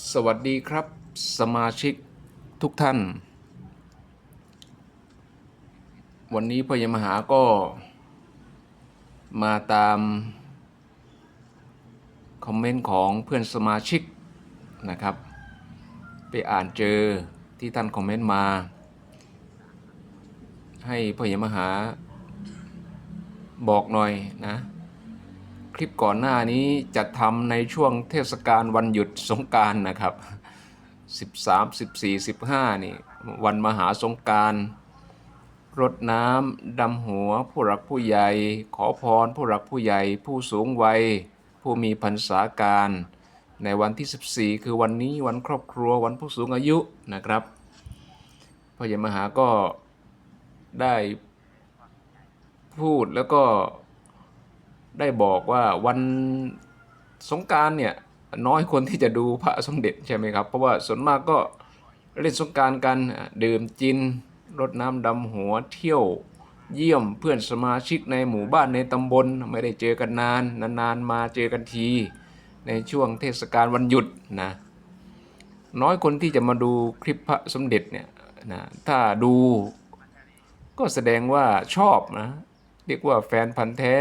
สวัสดีครับสมาชิกทุกท่าน วันนี้พยมหาก็มาตาม คอมเมนต์ของเพื่อนสมาชิกนะครับ ไปอ่านเจอที่ท่านคอมเมนต์มา ให้พยมหาบอกหน่อยนะ คลิปก่อนหน้านี้จะทำในช่วงเทศกาลวันหยุดสงการนะครับ 13 14 15 นี่วันมหาสงการรดน้ำดำหัว ผู้หลักผู้ใหญ่ ขอพร ผู้หลักผู้ใหญ่ ผู้สูงวัย ผู้มีพรรษาการ ในวันที่ 14 คือวันนี้วันครอบครัววันผู้สูงอายุนะครับพระยามหาก็ได้พูดแล้วก็ ได้บอกว่าวันสงการเนี่ยน้อยคนที่จะดูพระสมเด็จใช่ไหมครับ เพราะว่าส่วนมากก็เล่นสงการกันดื่มจินรดน้ำดำหัวเที่ยวเยี่ยมเพื่อนสมาชิกในหมู่บ้านในตำบลไม่ได้เจอกันนานนานๆมาเจอกันที ในช่วงเทศกาลวันหยุดนะน้อยคนที่จะมาดูคลิปพระสมเด็จเนี่ยนะถ้าดูก็แสดงว่าชอบนะ เรียกว่าแฟนพันธ์แท้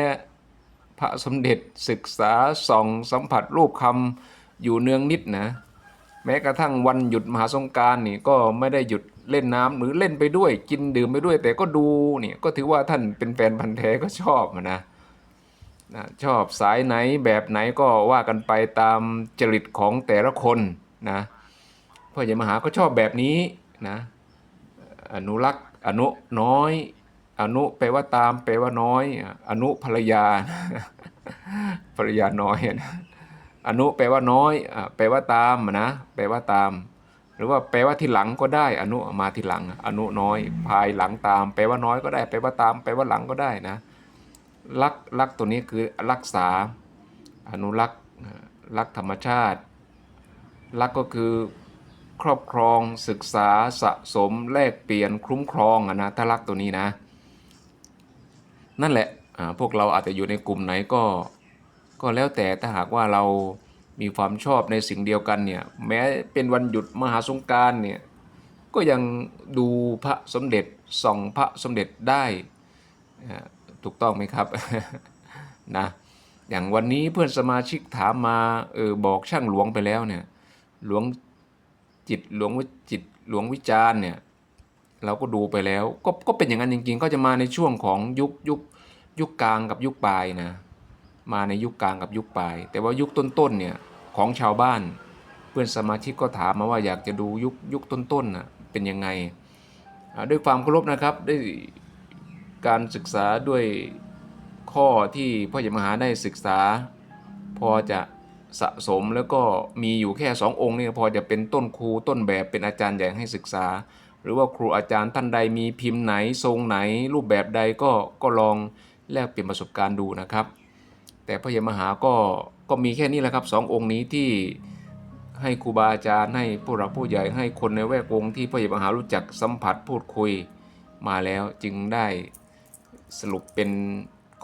พระสมเด็จศึกษาส่องสัมผัสรูปคำอยู่เนืองนิดนะ แม้กระทั่งวันหยุดมหาสงการนี่ก็ไม่ได้หยุดเล่นน้ำหรือเล่นไปด้วยกินดื่มไปด้วย แต่ก็ดูเนี่ยก็ถือว่าท่านเป็นแฟนพันธ์แท้ก็ชอบนะนะชอบสายไหนแบบไหนก็ว่ากันไปตามจริตของแต่ละคนนะพ่อใหญ่มหาก็ชอบแบบนี้นะอนุรักษ์อนุน้อย อนุแปลว่าตามแปลว่าน้อย อนุภรรยา ภรรยาน้อยนะอนุแปลว่าน้อยแปลว่าตามนะแปลว่าตาม หรือว่าแปลว่าที่หลังก็ได้ อนุมาที่หลัง อนุน้อย ภายหลังตาม แปลว่าน้อยก็ได้ แปลว่าตาม แปลว่าหลังก็ได้นะรักรักตัวนี้คือรักษา อนุรักษ์รักธรรมชาติ รักก็คือครอบครองศึกษาสะสมแลกเปลี่ยนคุ้มครองนะถ้ารักตัวนี้นะ นั่นแหละอ่าพวกเราอาจจะอยู่ในกลุ่มไหนก็ ก็แล้วแต่ถ้าหากว่าเรามีความชอบในสิ่งเดียวกันเนี่ยแม้เป็นวันหยุดมหาสงการเนี่ยก็ยังดูพระสมเด็จส่องพระสมเด็จได้อ่าถูกต้องไหมครับนะอย่างวันนี้เพื่อนสมาชิกถามมาเออบอกช่างหลวงไปแล้วเนี่ยหลวงจิตหลวงวิจิตหลวงวิจารเนี่ย เราก็ดูไปแล้วก็ก็เป็นอย่างนั้นจริงๆ ก็จะมาในช่วงของยุคยุคยุคกลางกับยุคปลายนะ มาในยุคกลางกับยุคปลาย แต่ว่ายุคต้นๆเนี่ยของชาวบ้าน เพื่อนสมาชิกก็ถามมาว่าอยากจะดูยุคยุคต้นๆน่ะเป็นยังไงด้วยความเคารพนะครับด้วยการศึกษาด้วยข้อที่พ่อใหญ่มหาได้ศึกษา พอจะสะสมแล้วก็มีอยู่แค่สององค์นี่พอจะเป็นต้นครูต้นแบบเป็นอาจารย์ใหญ่ให้ศึกษา หรือว่าครูอาจารย์ท่านใดมีพิมพ์ไหนทรงไหน รูปแบบใดก็ก็ลองแลกเปลี่ยนประสบการณ์ดูนะครับ แต่พระยมหาก็ก็มีแค่นี้แหละครับสององค์นี้ที่ให้ครูบาอาจารย์ให้ผู้หลักผู้ใหญ่ให้คนในแวดวงที่พระยมหารู้จักสัมผัสพูดคุยมาแล้วจึงได้สรุปเป็น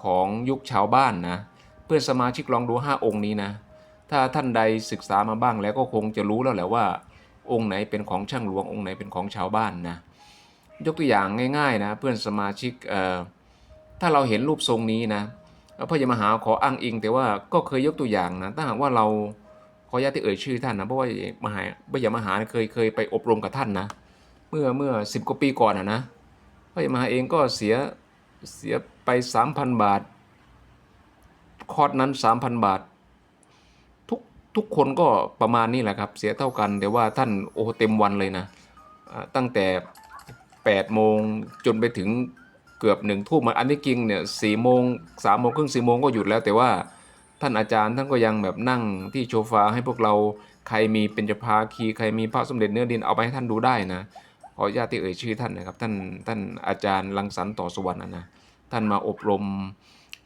ของยุคชาวบ้านนะเพื่อนสมาชิกลองดู 5 องค์นี้นะ ถ้าท่านใดศึกษามาบ้างแล้วก็คงจะรู้แล้วแหละว่า องค์ไหนเป็นของช่างหลวงองค์ไหนเป็นของชาวบ้านนะยกตัวอย่างง่ายๆนะเพื่อนสมาชิกเอ่อถ้าเราเห็นรูปทรงนี้นะพระยามหาขออ้างอิง แต่ว่าก็เคยยกตัวอย่างนะถ้าหากว่าเราขออนุญาตที่เอ่ยชื่อท่านนะเพราะว่ามหาพระยามหาเคยเคยไปอบรมกับท่านนะเมื่อเมื่อสิบกว่าปีก่อนอะนะพระยามหาเองก็เสียเสียไปสามพันบาท คอร์สนั้นสามพันบาท ทุกคนก็ประมาณนี้แหละครับ เสียเท่ากัน แต่ว่าท่านโอ้เต็มวันเลยนะ ตั้งแต่8โมงจนไปถึงเกือบหนึ่งทุ่มอันนี้จริงเนี่ยสี่โมงสามโมงครึ่งสี่โมงก็หยุดแล้ว แต่ว่าท่านอาจารย์ท่านก็ยังแบบนั่งที่โชฟาให้พวกเราใครมีเป็นจภาคีใครมีพระสมเด็จเนื้อดินเอาไปให้ท่านดูได้นะขอญาตที่เอ่ยชื่อท่านนะครับ ท่านท่านอาจารย์รังสรรต่อสุวรรณนะนะท่านมาอบรม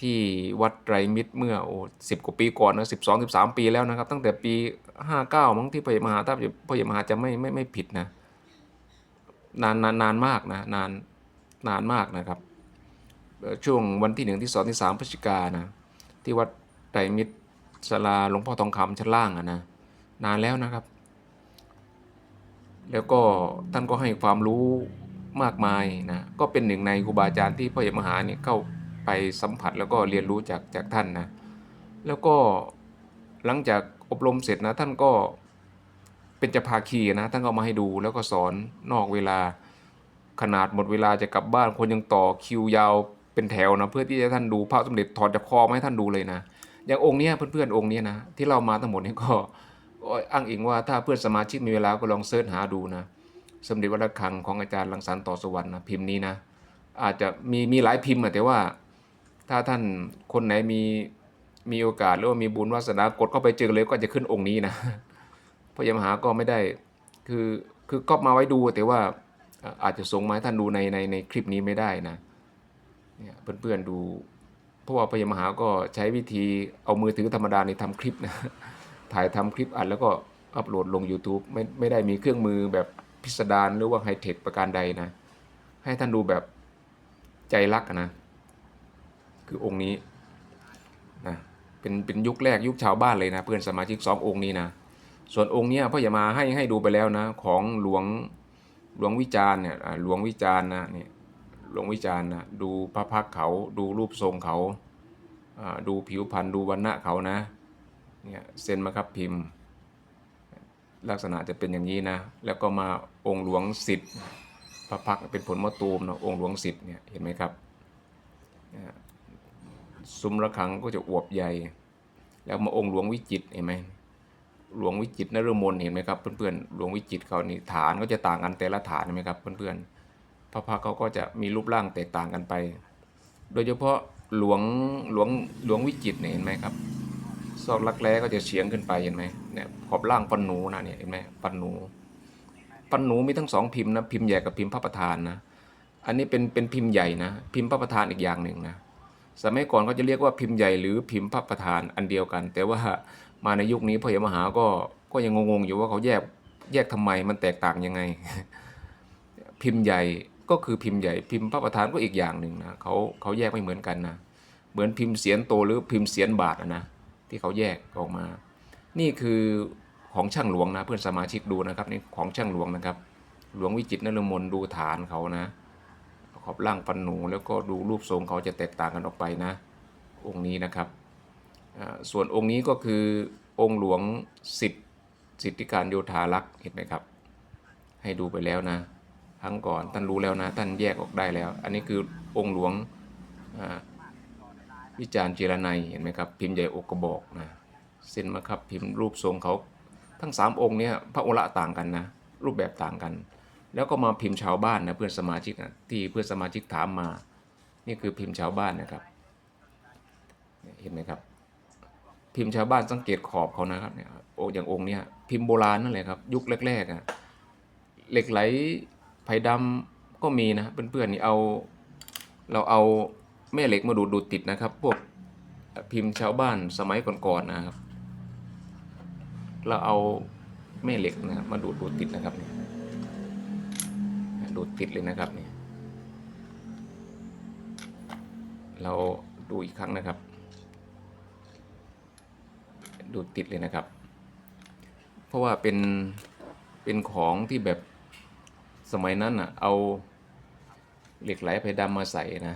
ที่วัดไตรมิตรเมื่อโอ้สิบกว่าปีก่อนนะสิบสองสิบสามปีแล้วนะครับ ตั้งแต่ปีห้าเก้ามั้งที่พระยมหาถ้าพระยมหาจะไม่ไม่ไม่ผิดนะนานนานนานมากนะนานนานมากนะครับ ช่วงวันที่หนึ่งที่สองที่สามพฤศจิกานะที่วัดไตรมิตรศาลาหลวงพ่อทองคำชั้นล่างอะนะนานแล้วนะครับ แล้วก็ท่านก็ให้ความรู้มากมายนะก็เป็นหนึ่งในครูบาอาจารย์ที่พ่อเอกมหาเนี่ยเข้า ไปสัมผัสแล้วก็เรียนรู้จากจากท่านนะแล้วก็หลังจากอบรมเสร็จนะท่านก็เป็นจะพาคีนะท่านก็มาให้ดูแล้วก็สอนนอกเวลาขนาดหมดเวลาจะกลับบ้านคนยังต่อคิวยาวเป็นแถวนะเพื่อที่จะท่านดูพระสมเด็จถอดจากคอมาให้ท่านดูเลยนะ อย่างองค์นี้เพื่อนๆองค์นี้นะที่เรามาทั้งหมดนี่ก็อ้างอิงว่าถ้าเพื่อนสมาชิกมีเวลาก็ลองเสิร์ชหาดูนะสมเด็จวัดระฆังของอาจารย์รังสรรต่อสวรรค์นะพิมพ์นี้นะอาจจะมีมีหลายพิมพ์แต่ว่า ถ้าท่านคนไหนมีมีโอกาสหรือว่ามีบุญวาสนากดเข้าไปเจอเลยก็จะขึ้นองค์นี้นะพระยมหาก็ไม่ได้ คือคือก๊อปมาไว้ดูแต่ว่าอาจจะส่งมาให้ท่านดูในในในคลิปนี้ไม่ได้นะเนี่ยเพื่อนๆดู เพราะว่าพระยมหาก็ใช้วิธีเอามือถือธรรมดาในทำคลิปนะถ่ายทำคลิปอัดแล้วก็อัปโหลดลง YouTube ไม่ไม่ได้มีเครื่องมือแบบพิสดารหรือว่าไฮเทคประการใดนะ ให้ท่านดูแบบใจรักนะ คือองค์นี้นะเป็นเป็นยุคแรกยุคชาวบ้านเลยนะเพื่อนสมาชิกสององค์นี้นะส่วนองค์เนี้ยพ่ออย่ามาให้ให้ดูไปแล้วนะของหลวงหลวงวิจารเนี่ยหลวงวิจารนะเนี่ยหลวงวิจารนะดูพระพักตร์เขาดูรูปทรงเขาดูผิวพรรณดูวรรณะเขานะเนี่ยเซ็นมาครับพิมพ์ ลักษณะจะเป็นอย่างนี้นะ แล้วก็มาองค์หลวงสิทธิ์พระพักตร์เป็นผลมะตูมนะองค์หลวงสิทธิ์เนี่ยเห็นไหมครับเนี่ย ซุ้มระฆังก็จะอวบใหญ่ แล้วมาองค์หลวงวิจิตเห็นไหมหลวงวิจิตรนฤมลเห็นไหมครับเพื่อนๆหลวงวิจิตเขานี่ฐานก็จะต่างกันแต่ละฐานเห็นไหมครับเพื่อนๆพระพักตร์เขาก็จะมีรูปร่างแตกต่างกันไป โดยเฉพาะหลวงหลวงหลวงวิจิตเนี่ยเห็นไหมครับซอกลักแร้ก็จะเฉียงขึ้นไปเห็นไหมเนี่ยขอบล่างปันหนูนะเนี่ยเห็นไหมปันหนูปันหนูมีทั้งสองพิมพ์นะพิมพ์ใหญ่กับพิมพ์พระประธานนะอันนี้เป็นเป็นพิมพ์ใหญ่นะพิมพ์พระประธานอีกอย่างหนึ่งนะ สมัยก่อนเขาจะเรียกว่าพิมพ์ใหญ่หรือพิมพ์พระประธานอันเดียวกัน แต่ว่ามาในยุคนี้พ่อเยมหาก็ก็ยังงงๆอยู่ว่าเขาแยกแยกทำไมมันแตกต่างยังไง พิมพ์ใหญ่ก็คือพิมพ์ใหญ่พิมพ์พระประธานก็อีกอย่างหนึ่งนะเขาเขาแยกไม่เหมือนกันนะเหมือนพิมพ์เสียนโตหรือพิมพ์เสียนบาทนะที่เขาแยกออกมา นี่คือของช่างหลวงนะเพื่อนสมาชิกดูนะครับนี่ของช่างหลวงนะครับ หลวงวิจิตรนฤมลดูฐานเขานะ ขอบล่างปันหนูแล้วก็ดูรูปทรงเขาจะแตกต่างกันออกไปนะ องค์นี้นะครับ ส่วนองค์นี้ก็คือองค์หลวงสิทธิสิทธิการโยธารักษ์เห็นไหมครับ ให้ดูไปแล้วนะครั้งก่อนท่านรู้แล้วนะ ท่านแยกออกได้แล้ว อันนี้คือองค์หลวงวิจารณ์เจรไนยเห็นไหมครับ พิมพ์ใหญ่อกกระบอกนะเส้นมาครับพิมพ์รูปทรงเขาทั้งสามองค์เนี้ยพระอุระต่างกันนะ รูปแบบต่างกัน แล้วก็มาพิมพ์ชาวบ้านนะเพื่อนสมาชิกนะที่เพื่อนสมาชิกถามมา นี่คือพิมพ์ชาวบ้านนะครับเห็นไหมครับ พิมพ์ชาวบ้านสังเกตขอบเขานะครับเนี่ยโออย่างองค์เนี้ยพิมพ์โบราณนั่นแหละครับ ยุคแรกๆอะเหล็กไหลไผ่ดำก็มีนะเพื่อนๆนี่เอาเราเอาแม่เหล็กมาดูดดูดติดนะครับ พวกพิมพ์ชาวบ้านสมัยก่อนๆนะครับ เราเอาแม่เหล็กนะครับมาดูดดูดติดนะครับเนี่ย ดูดติดเลยนะครับเนี่ย เราดูอีกครั้งนะครับ ดูดติดเลยนะครับ เพราะว่าเป็น เป็นของที่แบบสมัยนั้นอะ เอาเหล็กไหลไผ่ดำมาใส่นะ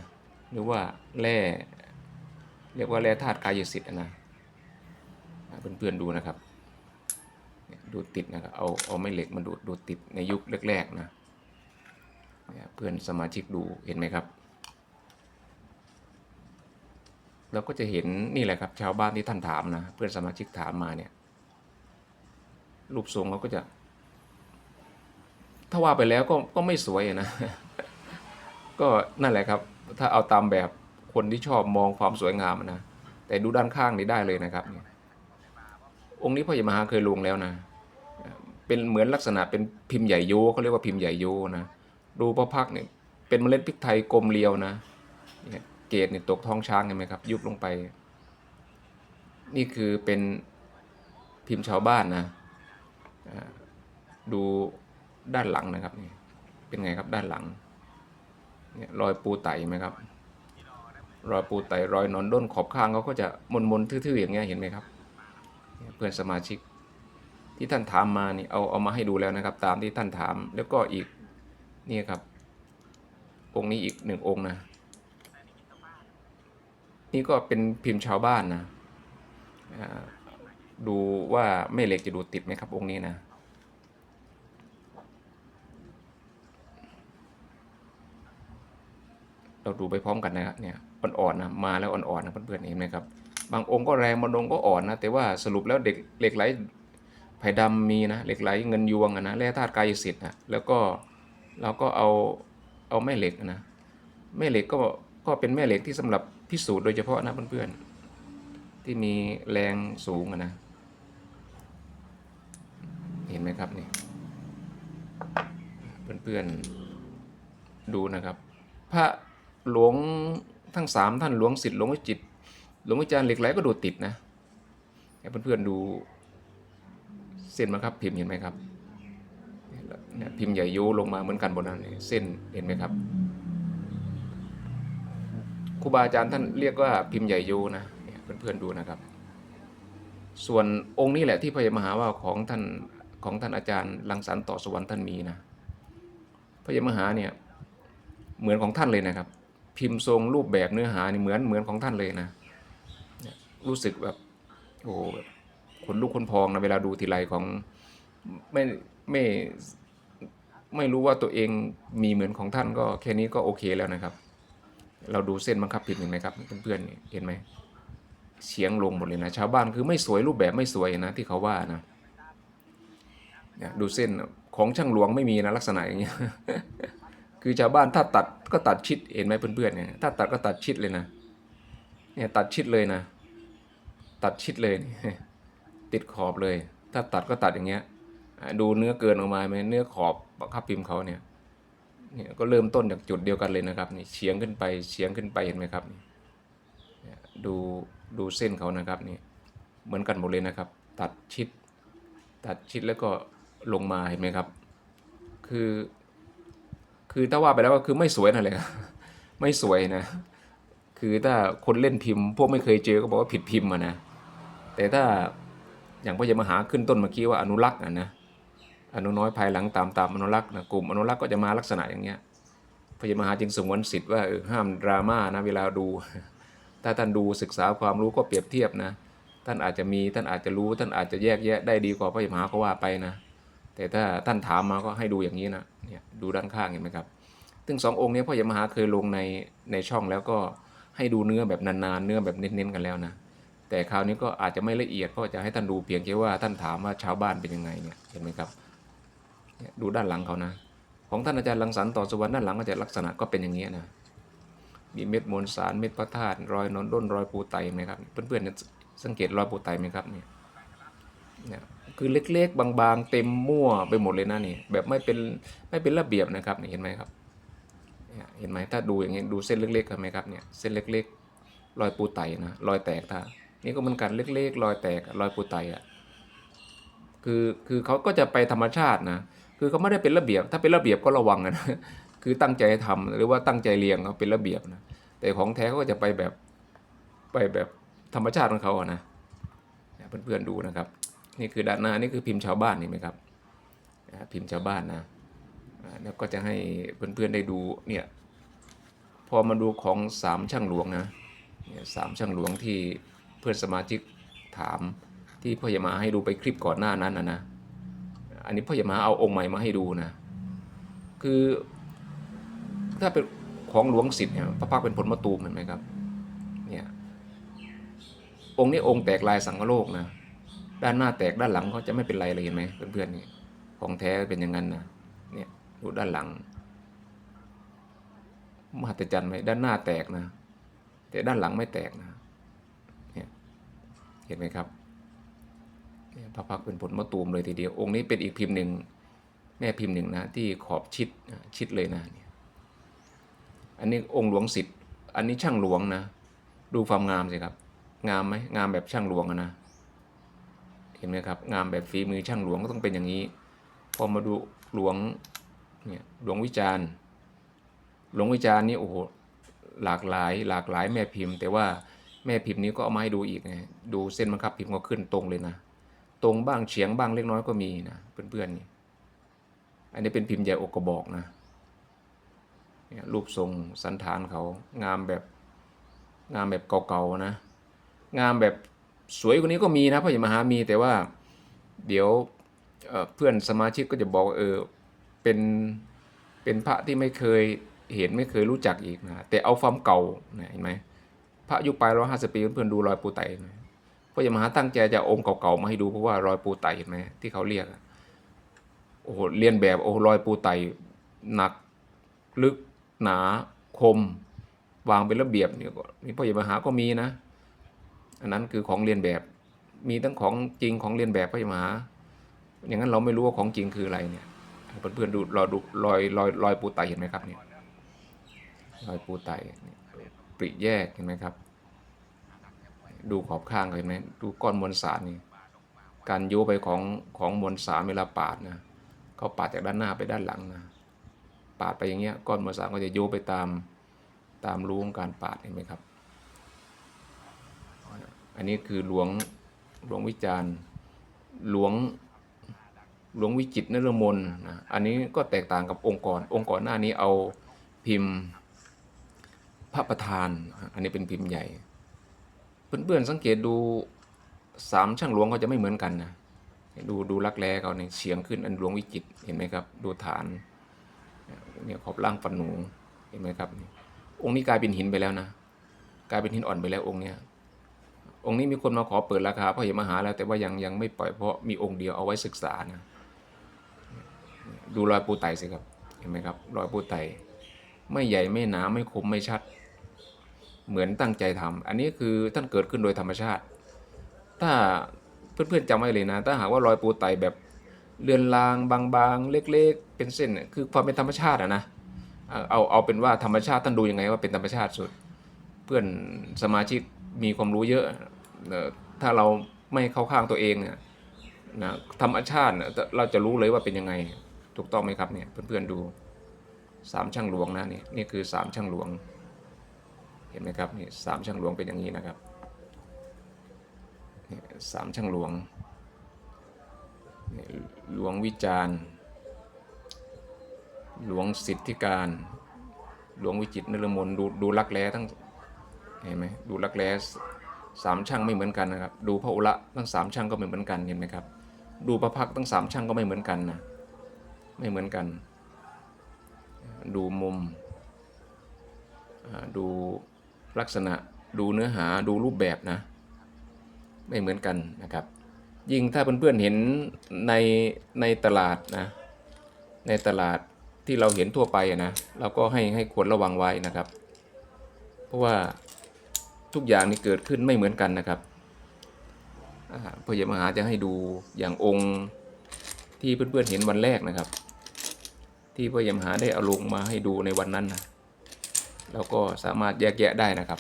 หรือว่าแร่ เรียกว่าแร่ธาตุกายสิทธิ์อะนะเพื่อนๆดูนะครับดูดติดนะครับเอาเอาไม้เหล็กมาดูดดูดติดในยุคแรกๆนะ เพื่อนสมาชิกดูเห็นไหมครับ เราก็จะเห็นนี่แหละครับ ชาวบ้านที่ท่านถามนะ เพื่อนสมาชิกถามมาเนี่ย รูปทรงเขาก็จะ ถ้าว่าไปแล้วก็ก็ไม่สวยนะ ก็นั่นแหละครับ ถ้าเอาตามแบบคนที่ชอบมองความสวยงามนะ แต่ดูด้านข้างนี่ได้เลยนะครับ องค์นี้พ่อใหญ่มหาเคยลงแล้วนะ เป็นเหมือนลักษณะเป็นพิมพ์ใหญ่โยเขาเรียกว่าพิมพ์ใหญ่โยนะ ดูพระพักเนี่ยเป็นเมล็ดพริกไทยกลมเรียวนะเนี่ยเกศเนี่ยตกท้องช้างเห็นไหมครับ ยุบลงไป นี่คือเป็นพิมพ์ชาวบ้านนะดูด้านหลังนะครับนี่เป็นไงครับด้านหลังเนี่ยรอยปูไตเห็นไหมครับ รอยปูไตรอยนอนด้นขอบข้างเขาก็จะมนมนทื่อๆอย่างเงี้ยเห็นไหมครับ เพื่อนสมาชิกที่ท่านถามมานี่เอาเอามาให้ดูแล้วนะครับ ตามที่ท่านถามแล้วก็อีก นี่ครับ องค์นี้อีกหนึ่งองค์นะ นี่ก็เป็นพิมพ์ชาวบ้านนะดูว่าแม่เหล็กจะดูติดไหมครับองค์นี้นะเราดูไปพร้อมกันนะครับเนี่ยอ่อนๆนะมาแล้วอ่อนๆนะเพื่อนๆเห็นไหมครับ บางองค์ก็แรงบางองค์ก็อ่อนนะแต่ว่าสรุปแล้วเด็กเหล็กไหลไผ่ดำมีนะเหล็กไหลเงินยวงนะแร่ธาตุกายสิทธิ์นะแล้วก็ เราก็เอาเอาแม่เหล็กนะแม่เหล็กก็ก็เป็นแม่เหล็กที่สำหรับพิสูจน์โดยเฉพาะนะเพื่อนๆที่มีแรงสูงนะเห็นไหมครับนี่เพื่อนๆดูนะครับ พระหลวงทั้งสามท่านหลวงสิทธิ์หลวงวิจิตหลวงวิจารณ์เหล็กไหลก็ดูติดนะให้เพื่อนๆดูเส้นมาครับพิมพ์เห็นไหมครับ เนี่ยพิมพ์ใหญ่โยลงมาเหมือนกันบนนั้นเส้นเห็นไหมครับครูบาอาจารย์ท่านเรียกว่าพิมพ์ใหญ่โยนะเนี่ยเพื่อนๆดูนะครับ ส่วนองค์นี้แหละที่พระยามหาว่าของท่านของท่านอาจารย์ลังสรรค์ต่อสวรรค์ท่านมีนะพระยามหาเนี่ยเหมือนของท่านเลยนะครับ พิมพ์ทรงรูปแบบเนื้อหานี่เหมือนเหมือนของท่านเลยนะ รู้สึกแบบโอ้โหแบบขนลุกขนพองนะเวลาดูทีไรของไม่ไม่ ไม่รู้ว่าตัวเองมีเหมือนของท่านก็แค่นี้ก็โอเคแล้วนะครับ เราดูเส้นบังคับพิมพ์เห็นไหมครับเพื่อนๆเห็นไหมเฉียงลงหมดเลยนะ ชาวบ้านคือไม่สวยรูปแบบไม่สวยนะที่เขาว่านะเนี่ยดูเส้นของช่างหลวงไม่มีนะลักษณะอย่างเงี้ยคือชาวบ้านถ้าตัดก็ตัดชิดเห็นไหมเพื่อนๆเนี่ยถ้าตัดก็ตัดชิดเลยนะเนี่ยตัดชิดเลยนะ ตัดชิดเลยนี่ติดขอบเลย ถ้าตัดก็ตัดอย่างเงี้ย ดูเนื้อเกินออกมาไหมเนื้อขอบบังคับพิมพ์เขาเนี่ยเนี่ยก็เริ่มต้นจากจุดเดียวกันเลยนะครับนี่เฉียงขึ้นไปเฉียงขึ้นไปเห็นไหมครับดูดูเส้นเขานะครับนี่เหมือนกันหมดเลยนะครับ ตัดชิด ตัดชิดแล้วก็ลงมาเห็นไหมครับ คือ คือถ้าว่าไปแล้วก็คือไม่สวยนั่นแหละไม่สวยนะ คือถ้าคนเล่นพิมพ์ พวกไม่เคยเจอก็บอกว่าผิดพิมพ์อะนะแต่ถ้าอย่างพระยมหาขึ้นต้นเมื่อกี้ว่าอนุรักษ์อะนะ อนุน้อยภายหลังตามตามอนุรักษ์นะกลุ่มอนุรักษ์ก็จะมาลักษณะอย่างเงี้ยพระยมหาจึงสงวนสิทธิ์ว่าเออห้ามดราม่านะเวลาดู ถ้าท่านดูศึกษาความรู้ก็เปรียบเทียบนะ ท่านอาจจะมีท่านอาจจะรู้ ท่านอาจจะแยกแยะได้ดีกว่าพระยมหาก็ว่าไปนะ แต่ถ้าท่านถามมาก็ให้ดูอย่างนี้นะเนี่ยดูด้านข้างเห็นไหมครับซึ่งสององค์นี้พ่อยมหาเคยลงในในช่องแล้วก็ให้ดูเนื้อแบบนานๆ เนื้อแบบเน้นๆกันแล้วนะ แต่คราวนี้ก็อาจจะไม่ละเอียดเพราะจะให้ท่านดูเพียงแค่ว่าท่านถามว่าชาวบ้านเป็นยังไงเนี่ยเห็นไหมครับ ดูด้านหลังเขานะ ของท่านอาจารย์ลังสรรค์ต่อสุวรรณด้านหลังก็จะลักษณะก็เป็นอย่างนี้นะมีเม็ดมวลสารเม็ดพระธาตุรอยนอนด้นรอยปูไตไหมครับเพื่อนๆเนี่ยสังเกตรอยปูไตไหมครับเนี่ยเนี่ยคือเล็กๆ บางๆ เต็มมั่วไปหมดเลยนะนี่แบบไม่เป็นไม่เป็นระเบียบนะครับเห็นไหมครับเห็นไหมถ้าดูอย่างเงี้ดูเส้นเล็กๆเห็นไหมครับเนี่ยเส้นเล็กๆ รอยปูไตนะรอยแตกถ้านี่ก็เหมือนกันเล็กๆ รอยแตกรอยปูไตอะคือคือเขาก็จะไปธรรมชาตินะ คือเขาไม่ได้เป็นระเบียบ ถ้าเป็นระเบียบก็ระวังนะคือตั้งใจทำหรือว่าตั้งใจเรียงเขาเป็นระเบียบนะแต่ของแท้เขาก็จะไปแบบไปแบบธรรมชาติของเขาอะนะเพื่อนๆดูนะครับ นี่คือด้านหน้านี่คือพิมพ์ชาวบ้านนี่ไหมครับพิมพ์ชาวบ้านนะอ่าแล้วก็จะให้เพื่อนๆได้ดูเนี่ยพอมาดูของสามช่างหลวงนะเนี่ยสามช่างหลวงที่เพื่อนสมาชิกถามที่พ่ออยามาให้ดูไปคลิปก่อนหน้านั้นนะนะ อันนี้พ่ออยามาเอาองค์ใหม่มาให้ดูนะ คือถ้าเป็นของหลวงสิทธิ์เนี่ยพระพักเป็นผลมะตูมเห็นไหมครับ เนี่ย องค์นี้องค์แตกลายสังกโลกนะ ด้านหน้าแตกด้านหลังเขาจะไม่เป็นไรเลยเห็นไหมเพื่อนๆนี่ของแท้เป็นอย่างนั้นนะ เนี่ยดูด้านหลัง มหัศจรรย์ไหมด้านหน้าแตกนะ แต่ด้านหลังไม่แตกนะ เนี่ย เห็นไหมครับ พระพักเป็นผลมะตูมเลยทีเดียว องค์นี้เป็นอีกพิมพ์หนึ่งแม่พิมพ์หนึ่งนะที่ขอบชิดชิดเลยนะเนี่ยอันนี้องค์หลวงสิทธิ์อันนี้ช่างหลวงนะ ดูความงามสิครับ งามไหมงามแบบช่างหลวงนะเห็นไหมครับงามแบบฝีมือช่างหลวงก็ต้องเป็นอย่างนี้ พอมาดูหลวงเนี่ยหลวงวิจารณ์ หลวงวิจารณ์นี่โอ้โหหลากหลายหลากหลายแม่พิมพ์ แต่ว่าแม่พิมพ์นี้ก็เอามาให้ดูอีกไงดูเส้นบังคับพิมพ์ก็ขึ้นตรงเลยนะ ตรงบ้างเฉียงบ้างเล็กน้อยก็มีนะเพื่อนๆนี่อันนี้เป็นพิมพ์ใหญ่อกกระบอกนะเนี่ยรูปทรงสันฐานเขางามแบบงามแบบเก่าๆนะ งามแบบสวยกว่านี้ก็มีนะพระยมหามีแต่ว่าเดี๋ยวเเพื่อนสมาชิกก็จะบอกเออเป็นเป็นพระที่ไม่เคยเห็นไม่เคยรู้จักอีกนะแต่เอาความเก่านะเห็นไหมพระยุคปลายร้อยห้าสิบปีเพื่อนๆดูรอยปูไตนะ พระยมหาตั้งใจจะองค์เก่าๆมาให้ดูเพราะว่ารอยปูไตเห็นไหมที่เขาเรียกโอ้โหเรียนแบบโอ้รอยปูไตหนักลึกหนาคม วางเป็นระเบียบเนี่ยก็นี่พระยมหาก็มีนะ อันนั้นคือของเรียนแบบมีทั้งของจริงของเรียนแบบพระยมหา อย่างนั้นเราไม่รู้ว่าของจริงคืออะไรเนี่ยเพื่อนๆดูรอยดูรอยรอยรอยปูไตเห็นไหมครับเนี่ยรอยปูไตเนี่ยปริแยกเห็นไหมครับ ดูขอบข้างเห็นไหมดูก้อนมวลสารนี่การโยไปของของมวลสารเวลาปาดนะเขาปาดจากด้านหน้าไปด้านหลังนะปาดไปอย่างเงี้ยก้อนมวลสารก็จะโยไปตามตามรูของการปาดเห็นไหมครับ อันนี้คือหลวงหลวงวิจารณ์หลวงหลวงวิจิตนรมนนะอันนี้ก็แตกต่างกับองค์กรองค์กรหน้านี้เอาพิมพ์พระประธาน อันนี้เป็นพิมพ์ใหญ่ เพื่อนๆสังเกตดูสามช่างหลวงเขาจะไม่เหมือนกันนะดูดูรักแร้เขาเนี่ยเฉียงขึ้นอันหลวงวิจิตเห็นไหมครับ ดูฐานเนี่ยขอบล่างฟันหนูเห็นไหมครับ องค์นี้กลายเป็นหินไปแล้วนะกลายเป็นหินอ่อนไปแล้วองค์เนี้ยองค์นี้มีคนมาขอเปิดราคาพระเหมหาแล้ว แต่ว่ายังยังไม่ปล่อยเพราะมีองค์เดียวเอาไว้ศึกษานะดูรอยปูไตสิครับเห็นไหมครับรอยปูไตไม่ใหญ่ไม่หนาไม่คมไม่ชัด เหมือนตั้งใจทำอันนี้คือท่านเกิดขึ้นโดยธรรมชาติ ถ้าเพื่อนๆจำไว้เลยนะ ถ้าหากว่ารอยปูไตแบบเลือนลางบางๆ เล็กๆ เป็นเส้นคือความเป็นธรรมชาติอะนะเอาเอาเป็นว่าธรรมชาติท่านดูยังไงว่าเป็นธรรมชาติสุด เพื่อนสมาชิกมีความรู้เยอะ ถ้าเราไม่เข้าข้างตัวเองเนี่ยนะธรรมชาตินะเราจะรู้เลยว่าเป็นยังไงถูกต้องไหมครับเนี่ยเพื่อนๆดูสามช่างหลวงนะนี่นี่คือสามช่างหลวง เห็นไหมครับนี่สามช่างหลวงเป็นอย่างนี้นะครับนี่สามช่างหลวงหลวงวิจารณ์ หลวงสิทธิการ หลวงวิจิตนรมนดูดูรักแร้ทั้งเห็นไหมดูรักแร้สามช่างไม่เหมือนกันนะครับ ดูพระอุระทั้งสามช่างก็ไม่เหมือนกันเห็นไหมครับ ดูพระพักทั้งสามช่างก็ไม่เหมือนกันนะไม่เหมือนกัน ดูมุมดู ลักษณะดูเนื้อหาดูรูปแบบนะ ไม่เหมือนกันนะครับ ยิ่งถ้าเพื่อนๆเห็นในในตลาดนะ ในตลาดที่เราเห็นทั่วไปนะ เราก็ให้ให้ควรระวังไว้นะครับ เพราะว่าทุกอย่างนี่เกิดขึ้นไม่เหมือนกันนะครับอ่าพระยมหาจะให้ดูอย่างองค์ที่เพื่อนๆเห็นวันแรกนะครับ ที่พระยมหาได้เอาลงมาให้ดูในวันนั้นนะ เราก็สามารถแยกแยะได้นะครับ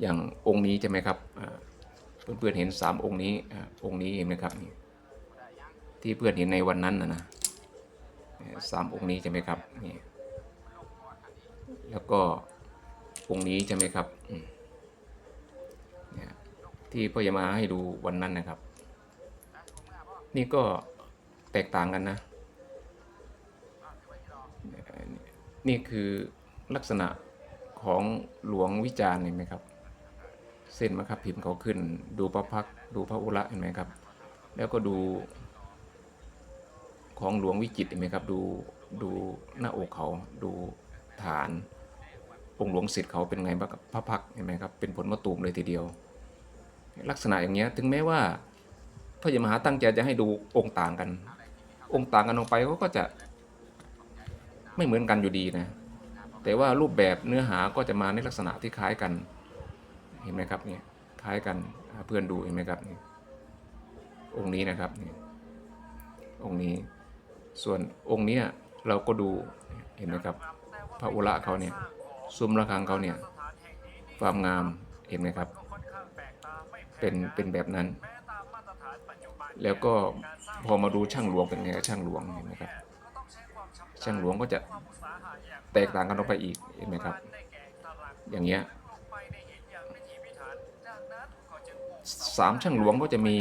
อย่างองค์นี้ใช่ไหมครับเพื่อนๆเห็นสามองค์นี้องค์นี้เห็นไหมครับที่เพื่อนเห็นในวันนั้นนะนะสามองค์นี้ใช่ไหมครับนี่แล้วก็องค์นี้ใช่ไหมครับเนี่ยที่พ่อยามาให้ดูวันนั้นนะครับ นี่ก็แตกต่างกันนะ นี่คือลักษณะของหลวงวิจารณ์เห็นไหมครับ เส้นมะครับพิมพ์เขาขึ้น ดูพระพักดูพระอุระเห็นไหมครับ แล้วก็ดูของหลวงวิจิตเห็นไหมครับ ดูดูหน้าอกเขาดูฐานองค์หลวงสิทธิ์เขาเป็นไงบ้างกับพระพักเห็นไหมครับเป็นผลมะตูมเลยทีเดียว ลักษณะอย่างเงี้ยถึงแม้ว่าพระยมหาตั้งใจจะให้ดูองค์ต่างกัน องค์ต่างกันออกไปเขาก็จะ ไม่เหมือนกันอยู่ดีนะ แต่ว่ารูปแบบเนื้อหาก็จะมาในลักษณะที่คล้ายกัน เห็นไหมครับเนี่ยคล้ายกันเพื่อนดูเห็นไหมครับนี่องค์นี้นะครับนี่องค์นี้ส่วนองค์นี้เราก็ดูเห็นไหมครับพระอุระเขาเนี่ยซุ้มระฆังเขาเนี่ยความงามเห็นไหมครับ เป็นเป็นแบบนั้น แล้วก็พอมาดูช่างหลวงเป็นไงกับช่างหลวงเห็นไหมครับ ช่างหลวงก็จะแตกต่างกันออกไปอีกเห็นไหมครับ อย่างเงี้ยสามช่างหลวงก็จะมี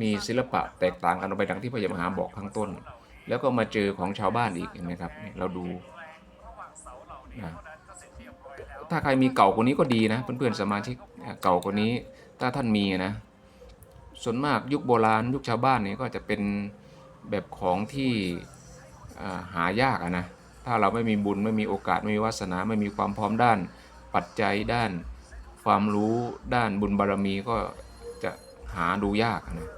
มีศิลปะแตกต่างกันออกไปดังที่พระยมหาบอกข้างต้น แล้วก็มาเจอของชาวบ้านอีกเห็นไหมครับ เราดูนะถ้าใครมีเก่ากว่านี้ก็ดีนะเพื่อนๆสมาชิกเก่ากว่านี้ ถ้าท่านมีนะ ส่วนมากยุคโบราณยุคชาวบ้านนี่ก็จะเป็นแบบของที่ หายากนะถ้าเราไม่มีบุญไม่มีโอกาสไม่มีวาสนาไม่มีความพร้อมด้านปัจจัยด้านความรู้ด้านบุญบารมีก็จะหาดูยากนะ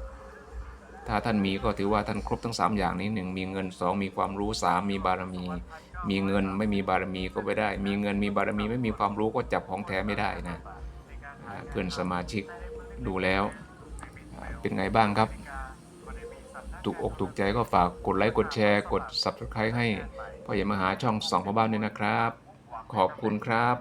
ถ้าท่านมีก็ถือว่าท่านครบทั้ง 3 อย่างนี้หนึ่งมีเงิน 2 มีความรู้ 3 มีบารมี มีเงินไม่มีบารมีก็ไม่ได้ มีเงินมีบารมีไม่มีความรู้ก็จับของแท้ไม่ได้นะเพื่อนสมาชิกดูแล้วเป็นไงบ้างครับ ถูกอกถูกใจก็ฝากกดไลค์กดแชร์กด subscribe ให้พ่อใหญ่มหาช่องสองพ่อบ้านด้วยนะครับ ขอบคุณครับ